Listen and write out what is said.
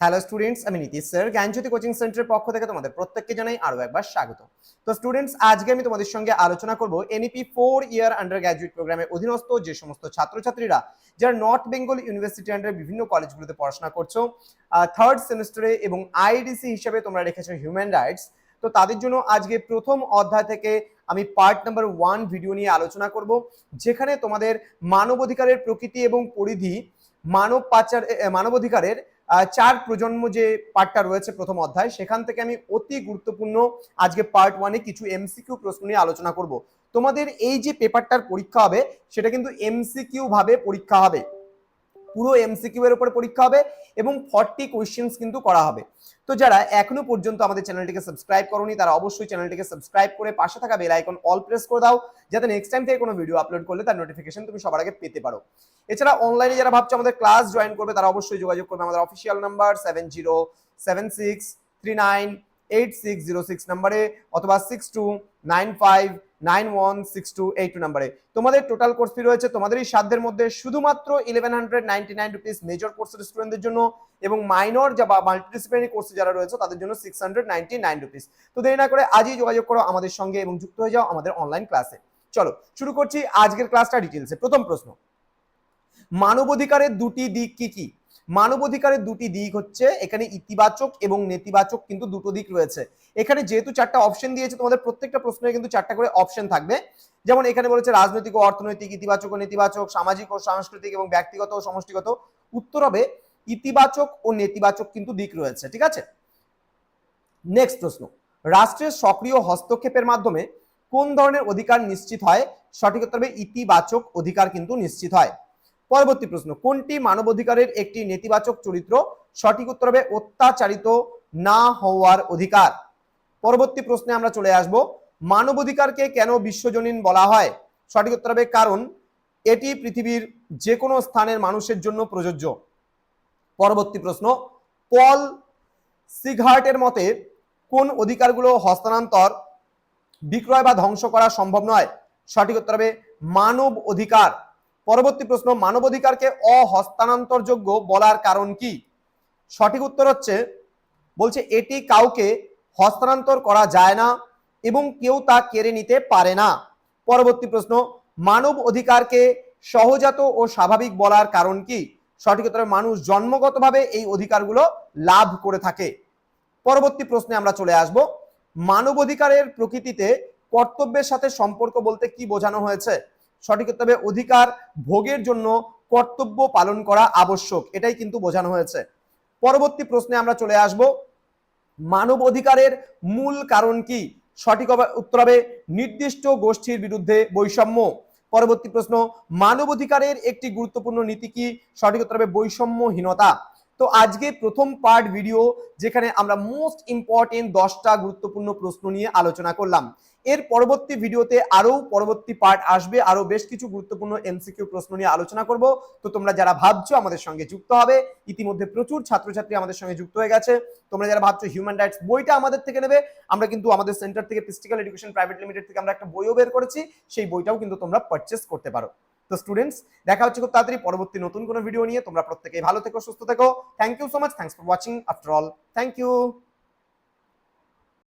Hello students আমি Nitish sir জ্ঞানজ্যোতি coaching সেন্টারের পক্ষ থেকে তোমাদের প্রত্যেককে জানাই আরও একবার স্বাগত। তো স্টুডেন্টস আজকে আমি তোমাদের সঙ্গে আলোচনা করব NEP four year undergraduate প্রোগ্রামের অধীনস্থ যে সমস্ত ছাত্রছাত্রীরা যারা নর্থ বেঙ্গল ইউনিভার্সিটি আন্ডার বিভিন্ন কলেজগুলোতে পড়াশোনা করছ থার্ড সেমিস্টারে এবং আইডিসি হিসেবে তোমরা রেখেছো হিউম্যান রাইটস তো তাদের জন্য আজকে প্রথম অধ্যায় থেকে আমি পার্ট নাম্বার ওয়ান ভিডিও নিয়ে আলোচনা করব, যেখানে তোমাদের মানবাধিকারের প্রকৃতি এবং পরিধি মানব পাচার মানবাধিকারের চার প্রজন্ম যে পার্টটা রয়েছে প্রথম অধ্যায়, সেখান থেকে আমি অতি গুরুত্বপূর্ণ আজকে পার্ট ওয়ানে কিছু এমসিকিউ প্রশ্ন নিয়ে আলোচনা করব। তোমাদের এই যে পেপারটার পরীক্ষা হবে, সেটা কিন্তু এমসিকিউ ভাবে পরীক্ষা হবে। পুরো এমসিকিউ এর উপরে পরীক্ষা হবে এবং ফর্টি কোয়েশ্চেন্স কিন্তু করা হবে। তো যারা এখনও পর্যন্ত আমাদের চ্যানেলটিকে সাবস্ক্রাইব করনি, তারা অবশ্যই চ্যানেলটিকে সাবস্ক্রাইব করে পাশে থাকা বেল আইকন অল প্রেস করে দাও, যাতে নেক্সট টাইম থেকে কোনো ভিডিও আপলোড করলে তার নোটিফিকেশন তুমি সবার আগে পেতে পারো। এছাড়া অনলাইনে যারা ভাবছে আমাদের ক্লাস জয়েন করবে, তারা অবশ্যই যোগাযোগ করবে আমাদের official number seven zero seven six three nine eight six zero six নাম্বারে অথবা six two nine five nine one six two eight two নাম্বারে তোমাদের টোটাল কোর্স ফি রয়েছে এই সাধ্যের মধ্যে শুধুমাত্র eleven hundred ninety nine rupees major কোর্সের স্টুডেন্টদের জন্য এবং মাইনর যা বা মাল্টিডিসিপ্লিনারি কোর্সে যারা রয়েছে তাদের জন্য six hundred ninety nine rupees তো দেরি না করে আজই যোগাযোগ করো আমাদের সঙ্গে এবং যুক্ত হয়ে যাও আমাদের অনলাইন ক্লাসে চলো, শুরু করছি আজকের ক্লাসটা ডিটেলসে প্রথম প্রশ্ন মানবাধিকারের দুটি দিক কি কি? মানবাধিকারের দুটি দিক হচ্ছে এখানে ইতিবাচক এবং নেতিবাচক কিন্তু দুটো দিক রয়েছে। এখানে যেহেতু চারটা অপশন দিয়েছে, তোমাদের প্রত্যেকটা প্রশ্নে কিন্তু চারটা করে অপশন থাকবে। যেমন এখানে বলেছে রাজনৈতিক ও অর্থনৈতিক, ইতিবাচক ও নেতিবাচক, সামাজিক ও সাংস্কৃতিক এবং ব্যক্তিগত ও সমষ্টিগত। উত্তর হবে ইতিবাচক ও নেতিবাচক কিন্তু দিক রয়েছে, ঠিক আছে? নেক্সট প্রশ্ন, রাষ্ট্রের সক্রিয় হস্তক্ষেপের মাধ্যমে কোন ধরনের অধিকার নিশ্চিত হয়? সঠিক উত্তর হবে ইতিবাচক অধিকার কিন্তু নিশ্চিত হয়। পরবর্তী প্রশ্ন, কোনটি মানবাধিকারের একটি নেতিবাচক চরিত্র? সঠিক উত্তর হবে অত্যাচারিত না হওয়ার অধিকার। পরবর্তী প্রশ্নে আমরা চলে আসব, মানবাধিকারকে কেন বিশ্বজনীন বলা হয়? সঠিক উত্তর হবে কারণ এটি পৃথিবীর যে কোনো স্থানের মানুষের জন্য প্রযোজ্য। পরবর্তী প্রশ্ন, পল সিঘার্টের মতে কোন অধিকারগুলো হস্তান্তর, বিক্রয় বা ধ্বংস করা সম্ভব নয়? সঠিক উত্তর হবে মানব অধিকার। পরবর্তী প্রশ্ন মানব অধিকারকে অহস্তান্তরযোগ্য বলার কারণ কি? সঠিক উত্তর হচ্ছে, বলছে এটি কাউকে হস্তান্তর করা যায় না এবং কেউ তা কেড়ে নিতে পারে না। পরবর্তী প্রশ্ন, মানব অধিকারকে সহজাত ও স্বাভাবিক বলার কারণ কি? সঠিক উত্তরে, মানুষ জন্মগতভাবে এই অধিকারগুলো লাভ করে থাকে। পরবর্তী প্রশ্নে আমরা চলে আসব মানব অধিকারের প্রকৃতিতে কর্তব্যের সাথে সম্পর্ক বলতে কি বোঝানো হয়েছে? সঠিক উত্তর হবে অধিকার, ভোগের জন্য কর্তব্য পালন করা আবশ্যক। এটাই কিন্তু বোঝানো হয়েছে। পরবর্তী প্রশ্নে আমরা চলে আসব। মানব অধিকারের মূল কারণ কি? সঠিক উত্তর হবে নির্দিষ্ট গোষ্ঠীর বিরুদ্ধে বৈষম্য। পরবর্তী প্রশ্ন, মানব অধিকারের একটি গুরুত্বপূর্ণ নীতি কি? সঠিক উত্তর হবে বৈষম্যহীনতা। তো আজকে প্রথম পার্ট ভিডিও যেখানে আমরা মোস্ট ইম্পর্টেন্ট দশটা গুরুত্বপূর্ণ প্রশ্ন নিয়ে আলোচনা করলাম। এর পরবর্তী ভিডিওতে আরও পরবর্তী পার্ট আসবে আরও বেশ কিছু গুরুত্বপূর্ণ এমসিকিউ প্রশ্ন নিয়ে আলোচনা করব। তো তোমরা যারা ভাবছ আমাদের সঙ্গে যুক্ত হবে, ইতিমধ্যে প্রচুর ছাত্রছাত্রী আমাদের সঙ্গে যুক্ত হয়ে গেছে। তোমরা যারা ভাবছ হিউম্যান রাইটস বইটা আমাদের থেকে নেবে, আমরা কিন্তু আমাদের সেন্টার থেকে ফিজিক্যাল এডুকেশন প্রাইভেট লিমিটেড থেকে আমরা একটা বইও বের করেছি, সেই বইটাও কিন্তু তোমরা পারচেস করতে পারো। তো স্টুডেন্টস দেখা হচ্ছে খুব তাড়াতাড়ি পরবর্তী নতুন কোনো ভিডিও নিয়ে। তোমরা প্রত্যেকেই ভালো থেকো, সুস্থ থেকো। Thank you so much thanks for watching after all thank you